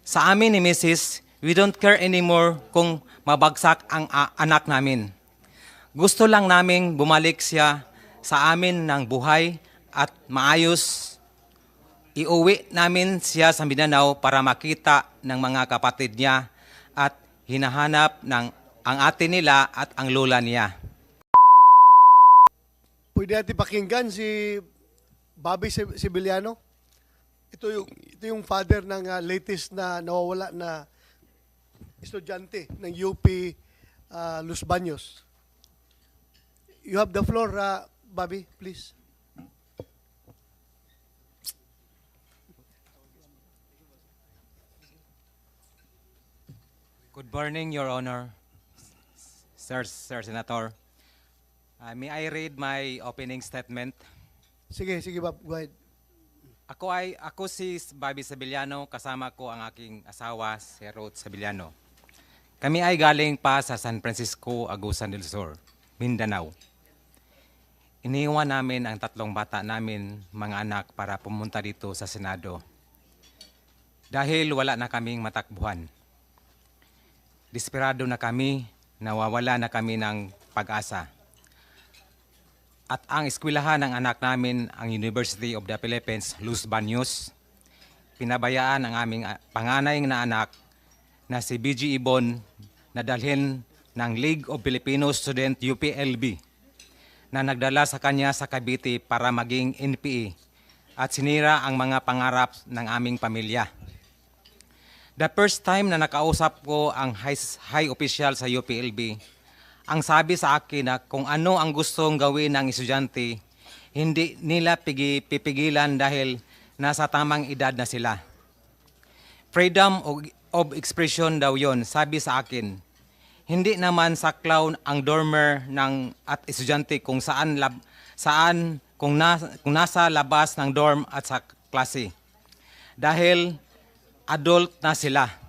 Sa amin ni Mrs., we don't care anymore kung mabagsak ang anak namin. Gusto lang naming bumalik siya sa amin ng buhay at maayos. Iuwi namin siya sa Mindanao para makita ng mga kapatid niya at hinahanap ng ang ate nila at ang lola niya. Pwede natin pakinggan si Bobby Sib- Sibiliano. Ito yung ito yung father ng ah, latest na nawawala na estudyante ng UP ah, Los Baños. You have the floor, ah, Bobby, please. Good morning, Your Honor, Sir, Sir Senator. Uh, may I read my opening statement? Sige, sige, Bob, go ahead. Ako ay ako si Bobby Sabiliano, kasama ko ang aking asawa si Ruth Sabiliano. Kami ay galing pa sa San Francisco, Agusan del Sur, Mindanao. Iniwan namin ang tatlong bata namin, mga anak, para pumunta dito sa Senado. Dahil wala na kaming matakbuhan. Desperado na kami, nawawala na kami ng pag-asa. At ang eskwelahan ng anak namin, ang University of the Philippines, Los Baños, pinabayaan ang aming ah, panganay na anak na si BG Ibon na dalhin ng League of Filipino Student UPLB na nagdala sa kanya sa Cavite para maging NPE at sinira ang mga pangarap ng aming pamilya. The first time na nakausap ko ang high, high official sa UPLB, ang sabi sa akin na kung ano ang gustong gawin ng estudyante, hindi nila pigi, pipigilan dahil nasa tamang edad na sila. Freedom of, expression daw yon, sabi sa akin. Hindi naman saklaw ang dormer ng at estudyante kung saan lab, saan kung, na, kung nasa labas ng dorm at sa klase. Dahil adult na sila.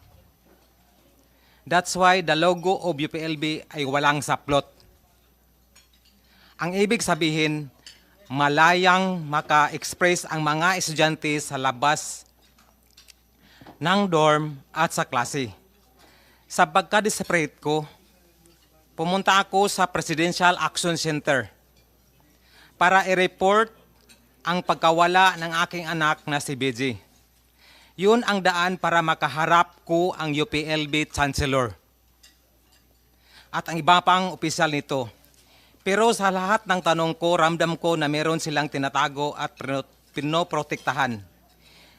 That's why the logo of UPLB ay walang saplot. Ang ibig sabihin, malayang maka-express ang mga estudyante sa labas ng dorm at sa klase. Sa pagka-desperate ko, pumunta ako sa Presidential Action Center para i-report ang pagkawala ng aking anak na si BJ. Yun ang daan para makaharap ko ang UPLB Chancellor at ang iba pang opisyal nito. Pero sa lahat ng tanong ko, ramdam ko na meron silang tinatago at pino- pinoprotektahan.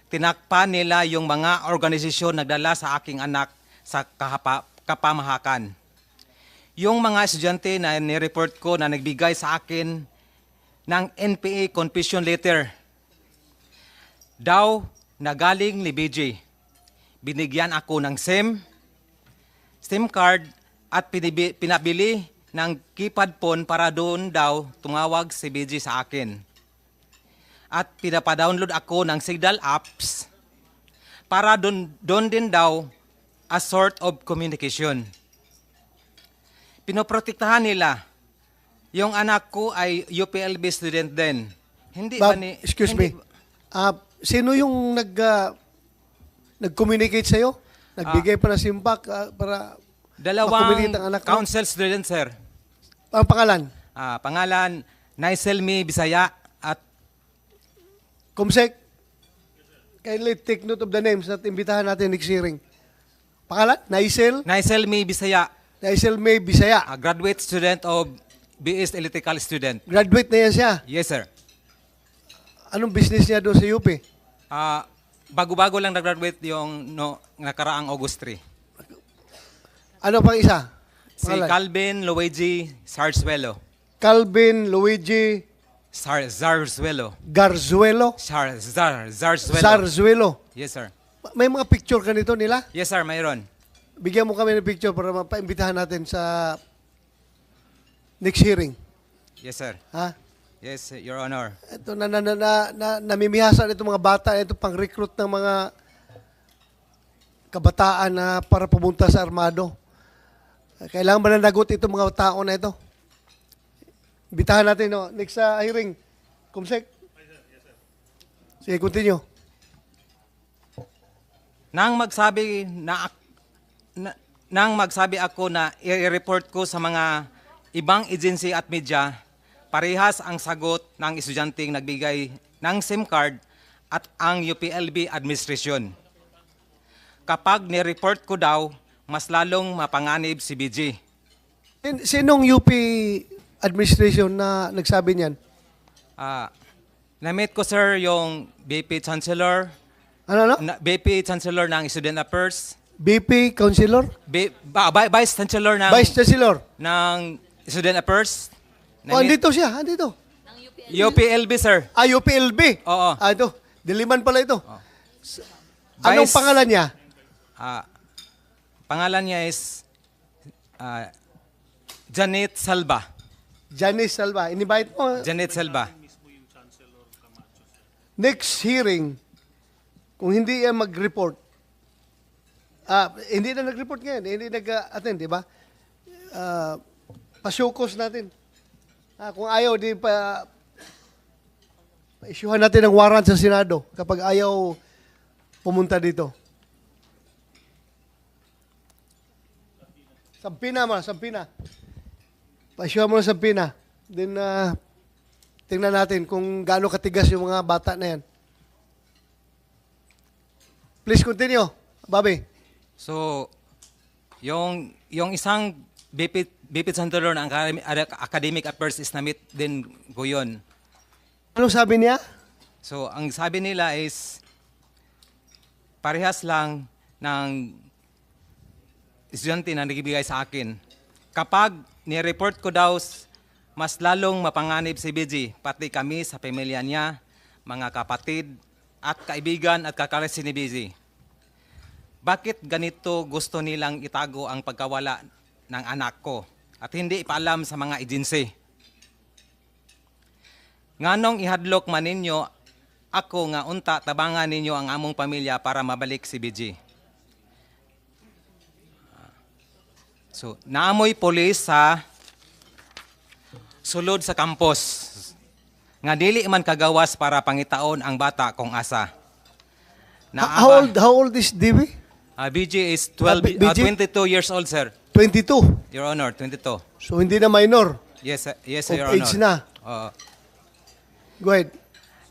Tinakpan nila yung mga organisasyon nagdala sa aking anak sa kahapa, kapamahakan. Yung mga estudyante na nireport ko na nagbigay sa akin ng NPA confession letter daw na galing ni BJ. Binigyan ako ng SIM, SIM card at pinibi- pinabili ng keypad phone para doon daw tumawag si BJ sa akin. At pinapadownload ako ng Signal apps para doon, doon din daw a sort of communication. Pinoprotektahan nila. Yung anak ko ay UPLB student din. Hindi ba Bob, ni... excuse hindi- me. Ah, sino yung nag ah, nag-communicate sa'yo? Nagbigay pa ng simbak ah, para Dalawang makommunicate ang anak mo? council student, sir. Ang pangalan? Ah, pangalan, Naiselmi Bisaya at Kumsek, kindly take note of the names at imbitahan natin next hearing. Pangalan? Naisel? Naiselmi Bisaya, Naisel May Bisaya. a graduate student of BS Electrical student. Graduate na yan siya. Yes, sir. Anong business niya doon sa UP? Ah, bago-bago lang nag-graduate yung no, nakaraang August 3. Ano pang isa? Si Pangalan? Calvin Luigi Sarzuelo. Calvin Luigi Sar Zarzuelo. Garzuelo. Sar Zar Zarzuelo. Zarzuelo. yes, sir. May mga picture ka nito nila? Yes, sir, mayroon. Bigyan mo kami ng picture para mapaimbitahan natin sa next hearing. Yes, sir. Ha? Yes, Your Honor. Ito na, na, na, na, na namimihasan itong mga bata, ito pang recruit ng mga kabataan na para pumunta sa armado. Kailangan mananagot itong mga tao na ito. Bitahan natin, no? Next sa hearing. Kumsek? Sige, continue. Nang magsabi na, na nang magsabi ako na i-report ko sa mga ibang agency at media, parehas ang sagot ng estudyanteng nagbigay ng SIM card at ang UPLB administration. Kapag ni-report ko daw, mas lalong mapanganib si BG. Sin- Sinong UP administration na nagsabi niyan? Ah, na-meet ko sir yung BP Chancellor, Ano, ano? na, BP Chancellor ng Student Affairs, BP Councilor? B, ba- Vice Chancellor ng Vice Chancellor? ng Student Affairs. Oh, Na-meet- andito siya, andito. UPLB sir. Ah, UPLB. Oo. Ah, ito. Diliman pala ito. S- Anong Vice- pangalan niya? Ah, pangalan niya is ah, Janet Salva. Janice Salva. In-invite mo. Janet Salva. Next hearing, kung hindi yan mag-report, ah, hindi na nag-report ngayon, hindi nag-attend, di ba? Ah, pasyukos natin. Ah, kung ayaw, di pa, pa-issuehan natin ng warrant sa Senado kapag ayaw pumunta dito. Sampina mo, Sampina. Pa-issue mo ng Sampina. Then, ah, tingnan natin kung gaano katigas yung mga bata na yan. Please continue, Bobby. So, yung yung isang BP BP Chancellor ng Academic, Affairs is na-meet din ko yun. Ano sabi niya? So, ang sabi nila is parehas lang ng estudyante na nagbibigay sa akin. Kapag ni-report ko daw, mas lalong mapanganib si BG, pati kami sa pamilya niya, mga kapatid, at kaibigan at kakalasi ni BG. Bakit ganito gusto nilang itago ang pagkawala ng anak ko at hindi ipaalam sa mga agency? Nganong ihadlok man ninyo ako nga unta tabangan ninyo ang among pamilya para mabalik si BG. So, naamoy polis sa sulod sa campus nga dili man kagawas para pangitaon ang bata kung asa. how old, how old is DB? Ah, BG is Ah, 12, B- ah, BG? 22 years old, sir. 22. Your Honor, 22. So hindi na minor. Yes, yes, Of Your Honor. age na. Oo. Go ahead.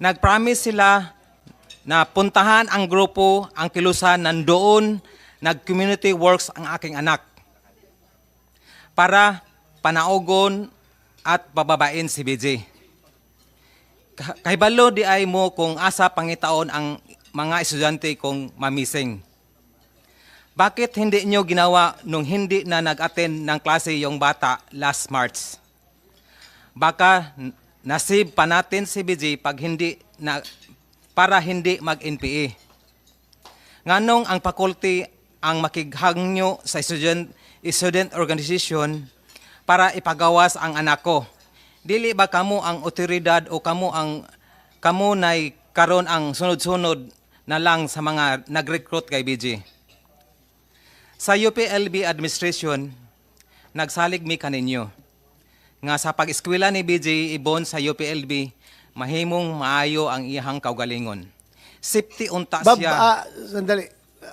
Nag-promise sila na puntahan ang grupo, ang kilusan, nandoon, nag-community works ang aking anak para panaugon at bababain si BJ. Ka- Kahibalo di ay mo kung asa pangitaon ang mga estudyante kong mamising. Bakit hindi nyo ginawa nung hindi na nag-attend ng klase yung bata last March? Baka nasib pa natin si BJ pag hindi na para hindi mag-NPA. Nganong ang faculty ang makighangyo sa student student organization para ipagawas ang anak ko. Dili ba kamo ang otoridad o kamo ang kamo nay karon ang sunod-sunod na lang sa mga nag-recruit kay BJ? Sa UPLB administration, nagsalig mi kaninyo nga sa pag-eskwela ni BJ Ibon sa UPLB, mahimong maayo ang iyang kaugalingon. Safety unta Bob, siya. ah, sandali.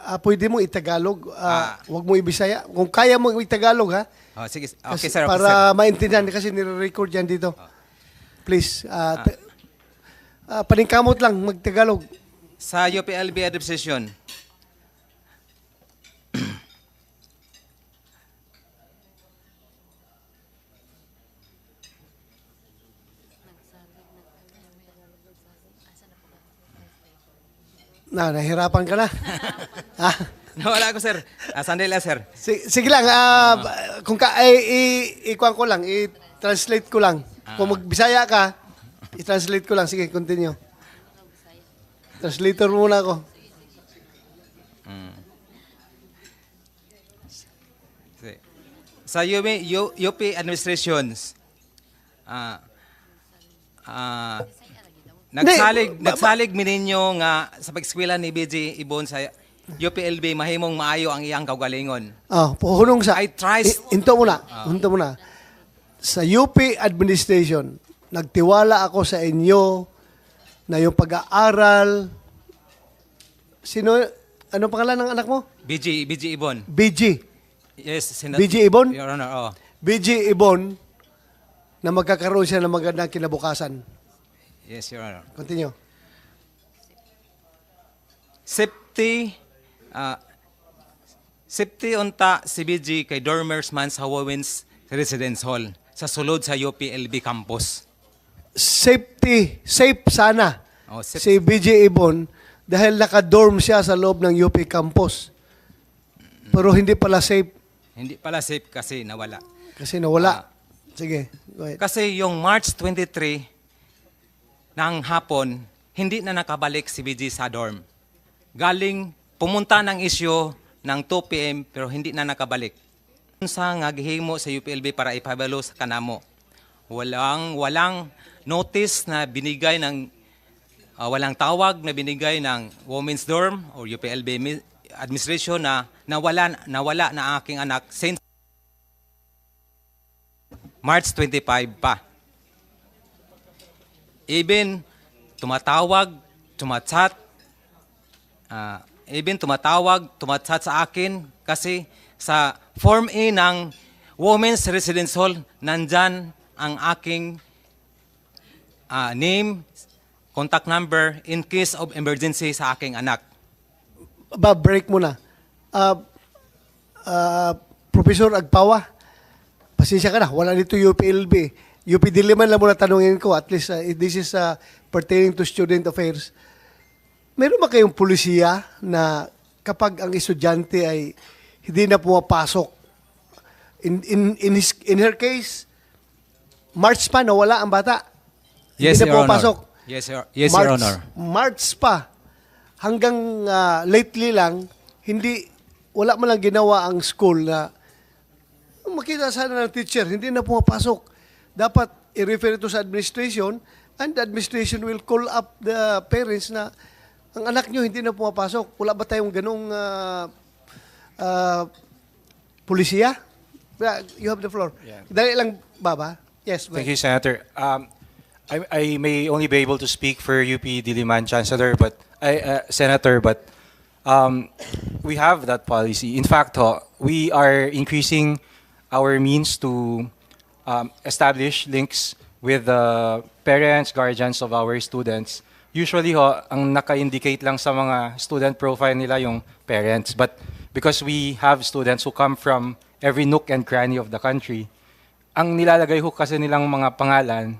Ah, pwede mo itagalog. Ah. Ah, Huwag mo ibisaya. Kung kaya mo itagalog, ha? Oh, sige, okay Kasi- sir, okay, para sir. maintindihan kasi nire-record yan dito. Please, ah, te- ah, paningkamot lang magtagalog. Sa UPLB administration, Na, nahirapan ka na. ah, nawala ko sir. Ah, sandali lang sir. sige, sige lang, ah, kung ka, ay, i, ikuan ko lang, i-translate ko lang. Kung magbisaya ka, i-translate ko lang. Sige, continue. Translator muna ako. Sige. Sa UP, U- UP administrations, ah, ah, nagsalig, Hindi, nagsalig mi ninyo nga sa pag-eskwela ni BJ Ibon sa UPLB, mahimong maayo ang iyang kaugalingon. Ah, puhunong sa... I tries- I- Hinto muna. Hinto muna. Sa UP administration, nagtiwala ako sa inyo na yung pag-aaral, sino, Ano pangalan ng anak mo? BG, BG Ibon. BG. Yes, Senat- BG Ibon? Your Honor, oh. BG Ibon na magkakaroon siya ng magandang kinabukasan. Yes, Your Honor. Continue. Safety, ah, safety unta CBG kay Dormers man sa Wawins Residence Hall sa sulod sa UPLB campus. Safety, safe sana Oh, safe- si BG Ibon dahil naka-dorm siya sa loob ng UP campus. Pero hindi pala safe Hindi pala safe kasi nawala. kasi nawala. Sige, go ahead. Kasi yung March 23 ng hapon, hindi na nakabalik si BG sa dorm. Galing, pumunta ng isyo ng 2 p.m. pero hindi na nakabalik. Sa nga gihimo sa UPLB para ipabalo sa kanamo. Walang walang notice na binigay ng ah, walang tawag na binigay ng women's dorm or UPLB mi- administration na nawala nawala na aking anak since March 25 pa. Even tumatawag, tumatsat, ah, even tumatawag, tumatsat sa akin kasi sa Form A ng Women's Residence Hall, nandyan ang aking ah, name, contact number in case of emergency sa aking anak. Ba, break muna. Uh, uh, Professor Agpawa, pasensya ka na, wala dito UPLB. UP Diliman lang muna tanungin ko, at least uh, this is uh, pertaining to student affairs. Meron ba kayong polisiya na kapag ang estudyante ay hindi na pumapasok? In, in, in, his, in her case, March pa, nawala ang bata. hindi na pumapasok. Yes, Your, yes, March, Your Honor. March pa. Hanggang ah, lately lang, hindi, wala man lang ginawa ang school na makita sana ng teacher, hindi na pumapasok. Dapat i-refer ito sa administration and the administration will call up the parents na ang anak nyo hindi na pumapasok. Wala ba tayong ganong ah, ah, polisiya? Yeah, You have the floor. Yeah. Dali lang, Baba. Yes, Thank you, Senator. Um, I, I may only be able to speak for UP Diliman Chancellor, but I, uh, Senator, but um, we have that policy. In fact, ho, we are increasing our means to um, establish links with the parents, guardians of our students. Usually, ho, ang naka-indicate lang sa mga student profile nila yung parents. But because we have students who come from every nook and cranny of the country, ang nilalagay ho kasi nilang mga pangalan,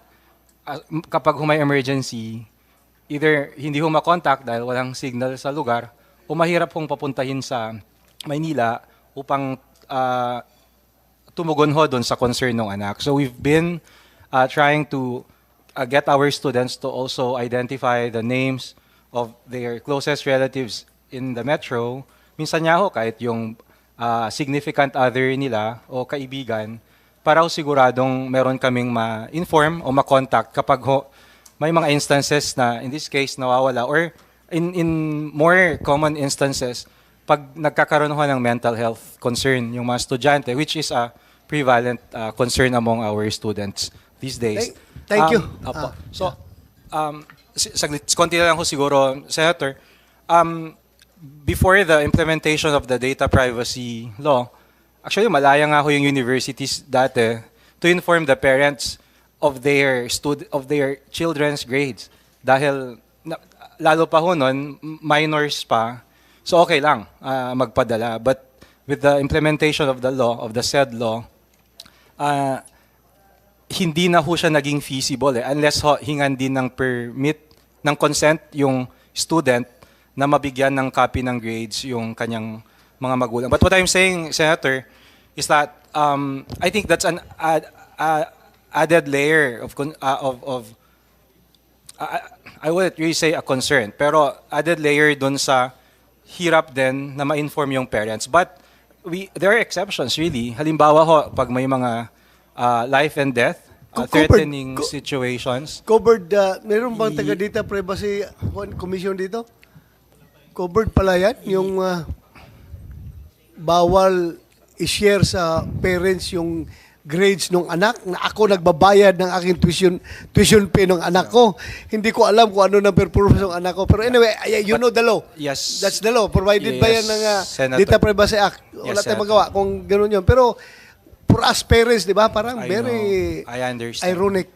m- kapag humay emergency, either hindi ho makontakt dahil walang signal sa lugar, o mahirap hong papuntahin sa Maynila upang ah, tumugon ho doon sa concern ng anak. So we've been uh, trying to uh, get our students to also identify the names of their closest relatives in the metro. Minsan nga ho, kahit yung uh, significant other nila o kaibigan, para ho siguradong meron kaming ma-inform o ma-contact kapag ho may mga instances na in this case nawawala or in in more common instances pag nagkakaroon ho ng mental health concern yung mga estudyante which is a prevalent uh, concern among our students these days. Thank- thank you. Um, opo. Ah, so um saglit konti na lang ho siguro senator um before the implementation of the data privacy law actually malaya nga ho yung universities dati to inform the parents of their stud of their children's grades dahil na, lalo pa ho nun, minors pa so okay lang ah, magpadala but with the implementation of the law of the said law ah, hindi na ho siya naging feasible eh, unless ho, hingan din ng permit, ng consent yung student na mabigyan ng copy ng grades yung kanyang mga magulang. But what I'm saying, Senator, is that um, I think that's an ad, uh, added layer of, uh, of, of I, I wouldn't really say a concern, pero added layer dun sa hirap din na ma-inform yung parents. But we there are exceptions really. Halimbawa ho, pag may mga uh, life and death, uh, Co- covered. threatening Co- situations, Covered, uh, meron bang taga data privacy commission dito? Covered pala yan? Yung uh, bawal i-share sa parents yung grades ng anak na ako nagbabayad ng aking tuition tuition fee ng anak ko. Hindi ko alam kung ano ng performance ng anak ko. Pero anyway, ay- you know the law. Yes. That's the law. Provided ba yan Yes, ng uh, Senator. Data Privacy Act? Wala Yes, tayong magawa kung gano'n yun. Pero for us parents, di ba, parang I very know. I understand. ironic.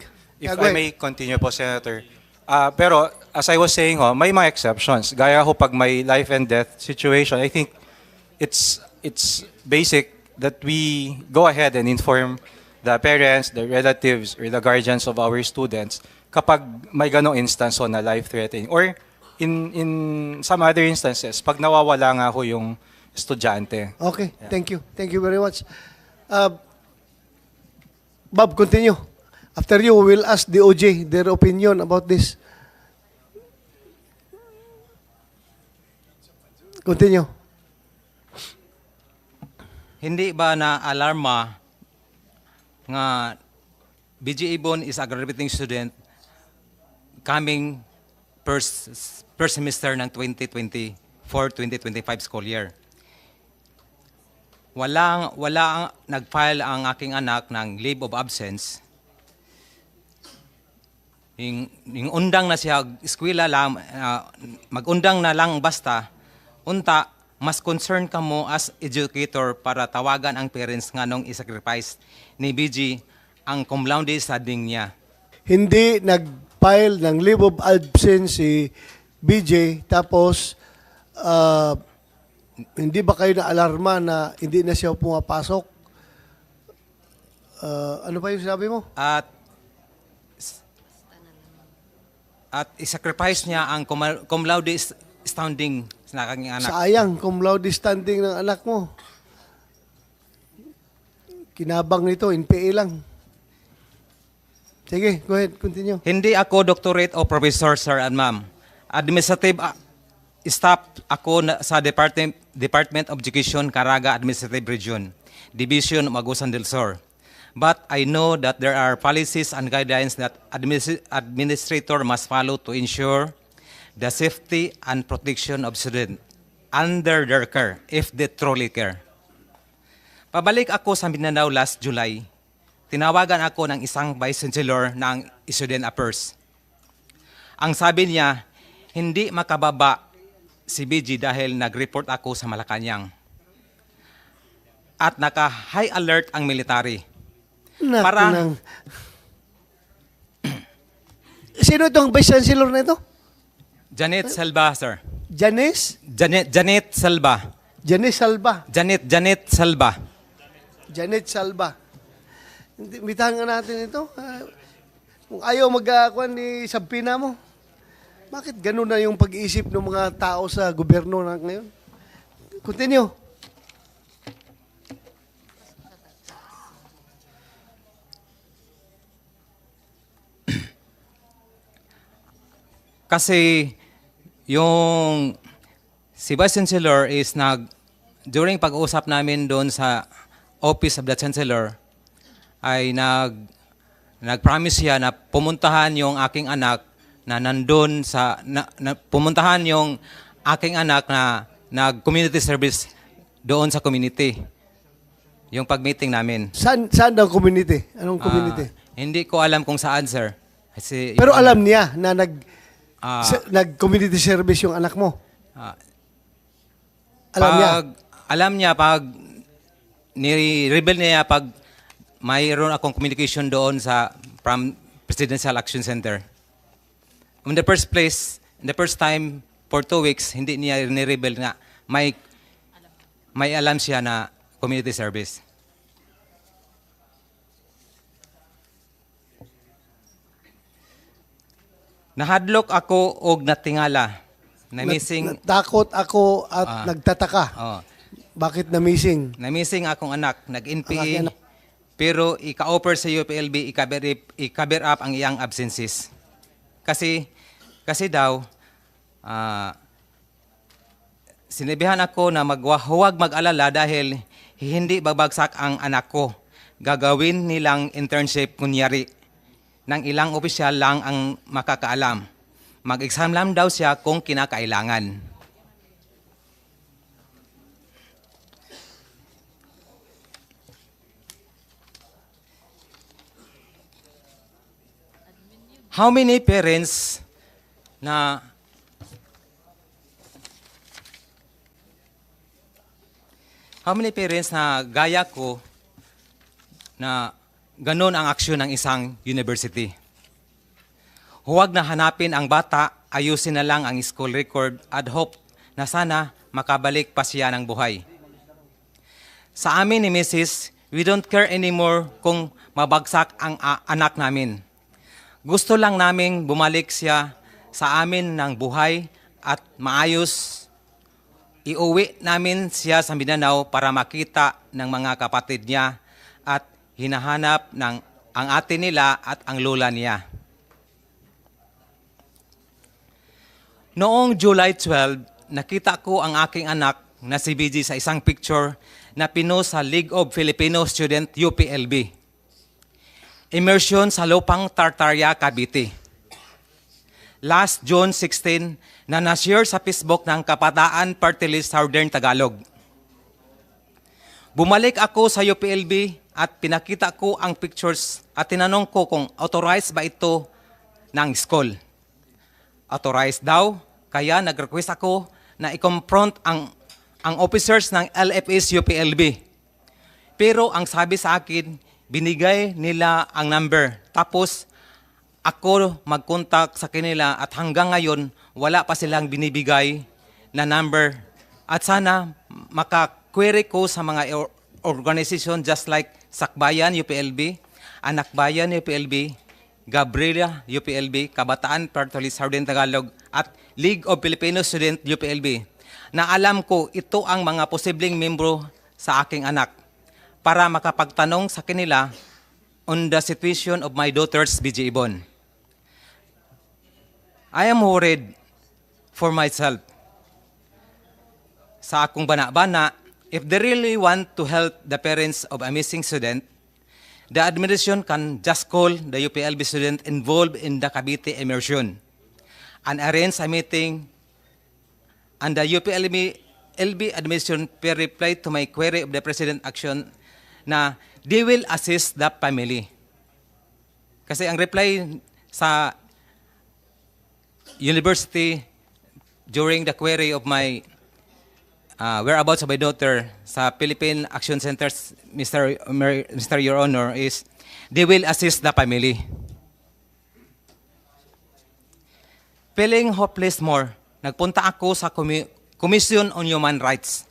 If go I may continue po, Senator. Ah, pero as I was saying, ho, may mga exceptions. Gaya ho pag may life and death situation, I think it's it's basic that we go ahead and inform the parents, the relatives, or the guardians of our students kapag may ganong instance ho na life-threatening. Or in in some other instances, pag nawawala nga ho yung estudyante. Okay, thank you. Thank you very much. Uh, Bob, continue. After you, we will ask DOJ their opinion about this. Continue. Hindi ba na alarma nga BG Ibon is a graduating student coming first, first semester ng 2024-2025 school year. Walang, wala ang, nag-file ang aking anak ng leave of absence. Yung, yung undang na siya, eskwela lang, ah, mag-undang na lang basta, unta, mas concern ka mo as educator para tawagan ang parents nga nung isacrifice ni BG ang cum laude studying niya. Hindi nag-file ng leave of absence si BJ, tapos uh, hindi ba kayo na-alarma na hindi na siya pumapasok? Uh, ano pa yung sinabi mo? At at isacrifice niya ang cum laude standing sa aking anak. Sayang, cum laude standing ng anak mo. Kinabang nito, NPA lang. Sige, go ahead, continue. Hindi ako doctorate o professor, sir and ma'am. Administrative ah, staff ako na, sa Department, Department of Education, Caraga Administrative Region, Division of Agusan del Sur. But I know that there are policies and guidelines that administ- administrator must follow to ensure the safety and protection of students under their care, if they truly care. Pabalik ako sa Mindanao last July. Tinawagan ako ng isang vice chancellor ng student affairs. Ang sabi niya, hindi makababa si BG dahil nag-report ako sa Malacanang. At naka-high alert ang military. Naku Para- nang- Sino itong vice chancellor na ito? Janet Salva, sir. Janice? Janet, Janet Salva. Janice Salva. Janet, Janet Salva. Janet Salva. Hindi, Bitahan nga natin ito. Ah, kung ayaw magkakuan ni Sampina mo, bakit ganun na yung pag-iisip ng mga tao sa gobyerno na ngayon? Continue. Kasi yung si Vice Chancellor is nag during pag-usap namin doon sa Office of the Chancellor ay nag nag-promise siya na pumuntahan yung aking anak na nandun sa na, na- pumuntahan yung aking anak na nag-community service doon sa community. Yung pag-meeting namin. Saan, saan daw community? Anong community? Ah, hindi ko alam kung saan, sir. Kasi Pero alam niya na nag, Ah. sa- nag-community service yung anak mo. Ah, Alam niya. pag, Alam niya pag ni-reveal niya pag mayroon akong communication doon sa from Presidential Action Center. In the first place, in the first time for two weeks, hindi niya ni-reveal nga may may alam siya na community service. Nahadlok ako og natingala na missing Takot ako at Ah. nagtataka. oh, Bakit na missing? na missing akong anak, Ang aking nag-NPA, anak. pero ika-offer sa UPLB, i-cover, i-cover up ang iyang absences. Kasi, kasi daw, ah, sinabihan ako na magwahuwag mag-alala dahil hindi babagsak ang anak ko. Gagawin nilang internship kunyari ng ilang opisyal lang ang makakaalam. Mag-exam lang daw siya kung kinakailangan. How many parents na How many parents na gaya ko na ganun ang aksyon ng isang university? Huwag na hanapin ang bata, ayusin na lang ang school record at hope na sana makabalik pa siya ng buhay. Sa amin ni Mrs., we don't care anymore kung mabagsak ang anak namin. Gusto lang naming bumalik siya sa amin ng buhay at maayos. Iuwi namin siya sa Mindanao para makita ng mga kapatid niya at hinahanap ng ang ate nila at ang lola niya. Noong July 12, nakita ko ang aking anak na si BG sa isang picture na pinost sa League of Filipino Student UPLB. Immersion sa Lupang Tartaria, Cavite. Last June 16, na na-share sa Facebook ng Kapataan Party List Southern Tagalog. Bumalik ako sa UPLB at pinakita ko ang pictures at tinanong ko kung authorized ba ito ng school authorized daw. Kaya nag-request ako na i-confront ang, ang officers ng LFS UPLB. Pero ang sabi sa akin, binigay nila ang number. Tapos ako mag-contact sa kanila at hanggang ngayon wala pa silang binibigay na number. At sana maka-query ko sa mga or- organization just like Sakbayan UPLB, Anakbayan UPLB, Gabriela UPLB, Kabataan List Southern Tagalog. At League of Filipino Student UPLB na alam ko ito ang mga posibleng membro sa aking anak. Para makapagtanong sa kanila on the situation of my daughter's BJ Ibon. I am worried for myself. Sa akong bana-bana, if they really want to help the parents of a missing student, the administration can just call the UPLB student involved in the Cavite immersion and arrange a meeting and the UPLB LB administration per reply to my query of the President Action na they will assist the family. Kasi ang reply sa university during the query of my uh, whereabouts of my daughter sa Philippine Action Centers, Mr. Mer- Mr. Your Honor, is they will assist the family. Feeling hopeless more, nagpunta ako sa Commi- Commission on Human Rights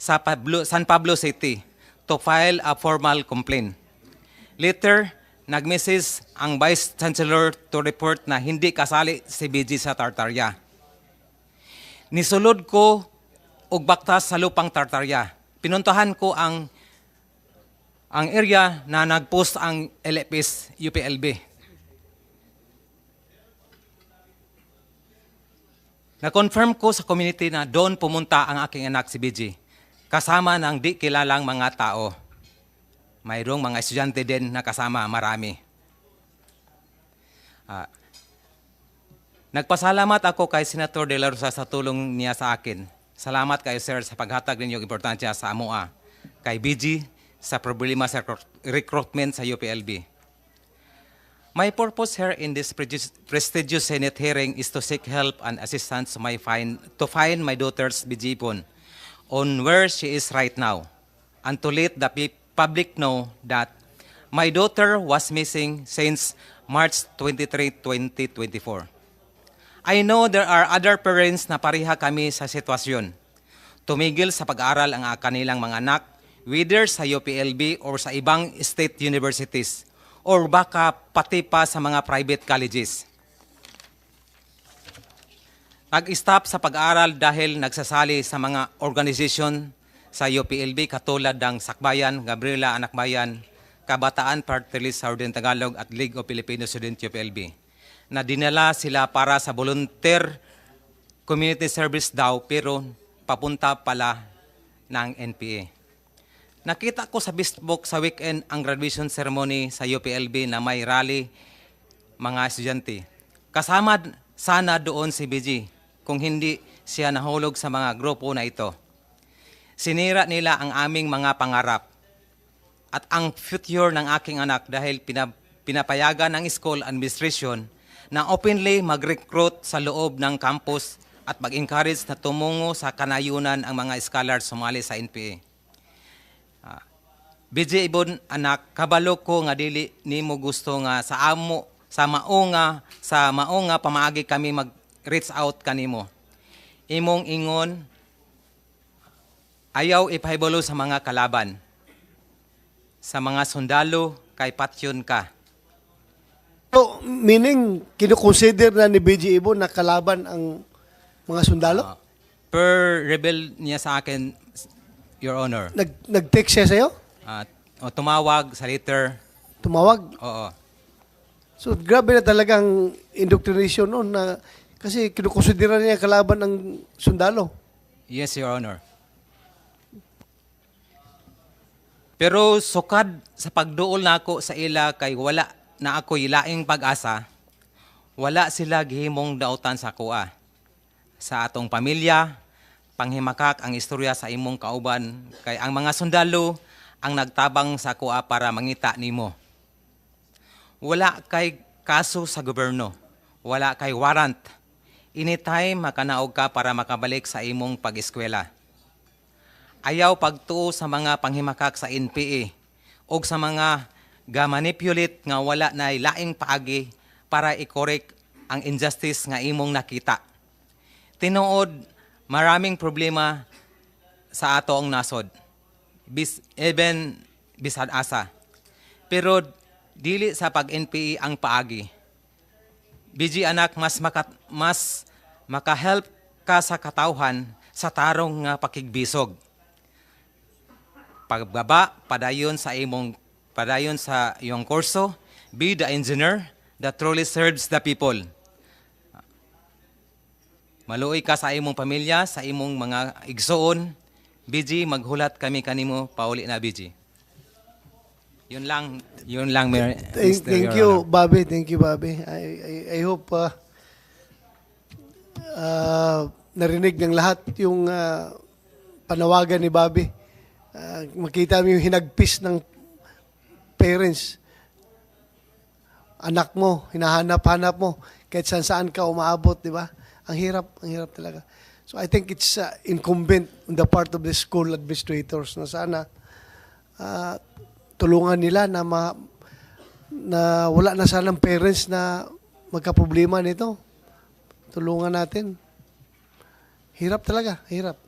sa Pablo, San Pablo City to file a formal complaint. Later, nag-message ang Vice Chancellor to report na hindi kasali si BG sa Tartaria. Nisulod ko og baktas sa lupang Tartaria. Pinuntahan ko ang ang area na nagpost ang LFS UPLB. Na-confirm ko sa community na doon pumunta ang aking anak si BG. Kasama ng di kilalang mga tao. Mayroong mga estudyante din na kasama, marami. Ah, Nagpasalamat ako kay Senator De La Rosa sa tulong niya sa akin. Salamat kayo, sir, sa paghatag ninyong importansya sa AMOA. Kay BG, sa problema sa recruit- recruitment sa UPLB. My purpose here in this prestigious- Senate hearing is to seek help and assistance to, my find, to find my daughter's Bijipon on where she is right now and to let the public know that my daughter was missing since March 23, 2024. I know there are other parents na pariha kami sa sitwasyon. Tumigil sa pag-aaral ang kanilang mga anak, whether sa UPLB or sa ibang state universities, or baka pati pa sa mga private colleges. Nag-stop sa pag-aaral dahil nagsasali sa mga organization sa UPLB katulad ng Sakbayan, Gabriela Anakbayan, Kabataan Party List Southern Tagalog at League of Filipino Student UPLB na dinala sila para sa volunteer community service daw pero papunta pala ng NPA. Nakita ko sa Facebook sa weekend ang graduation ceremony sa UPLB na may rally mga estudyante. Kasama sana doon si BG kung hindi siya nahulog sa mga grupo na ito. Sinira nila ang aming mga pangarap at ang future ng aking anak dahil pinap- pinapayagan ng school administration na openly mag-recruit sa loob ng campus at mag-encourage na tumungo sa kanayunan ang mga scholars sumali sa NPA. Ah, BJ Ibon anak kabalo ko nga dili nimo gusto nga sa amo sa maunga sa maunga pamaagi kami mag reach out kanimo. Imong ingon ayaw ipahibalo sa mga kalaban. Sa mga sundalo kay patyon ka. So, meaning, kinukonsider na ni BG Ibo na kalaban ang mga sundalo? Ah, per rebel niya sa akin, Your Honor. Nag, nag-text siya sa'yo? At o tumawag sa letter. Tumawag? Oo. So, grabe na talagang indoctrination noon na kasi kinukonsidera niya kalaban ng sundalo. Yes, Your Honor. Pero sukad sa pagduol nako sa ila kay wala na ako laing pag-asa, wala sila gihimong dautan sa kuha. Sa atong pamilya, panghimakak ang istorya sa imong kauban kay ang mga sundalo ang nagtabang sa kuha para mangita nimo. Wala kay kaso sa gobyerno. Wala kay warrant. Anytime makanaog ka para makabalik sa imong pag-eskwela. Ayaw pagtuo sa mga panghimakak sa NPA o sa mga ga-manipulate nga wala na laing paagi para i-correct ang injustice nga imong nakita. Tinuod, maraming problema sa ato ang nasod. Bis, even bisad asa. Pero dili sa pag-NPA ang paagi. BG anak mas maka, mas maka-help ka sa katawhan sa tarong nga pakigbisog. Pagbaba padayon sa imong padayon sa iyong kurso, be the engineer that truly serves the people. Maluoy ka sa imong pamilya, sa imong mga igsoon. BG, maghulat kami kanimo pauli na BG. Yun lang, yun lang, Mer- Thank, Mr. thank you. Bobby. Thank you, Bobby. I, I, I hope uh, uh, narinig ng lahat yung uh, panawagan ni Bobby. Uh, makita mo yung hinagpis ng parents. Anak mo, hinahanap-hanap mo, kahit saan-saan ka umaabot, di ba? Ang hirap, ang hirap talaga. So I think it's uh, incumbent on the part of the school administrators na sana uh, tulungan nila na ma, na wala na sanang parents na magkaproblema nito. Tulungan natin. Hirap talaga, hirap.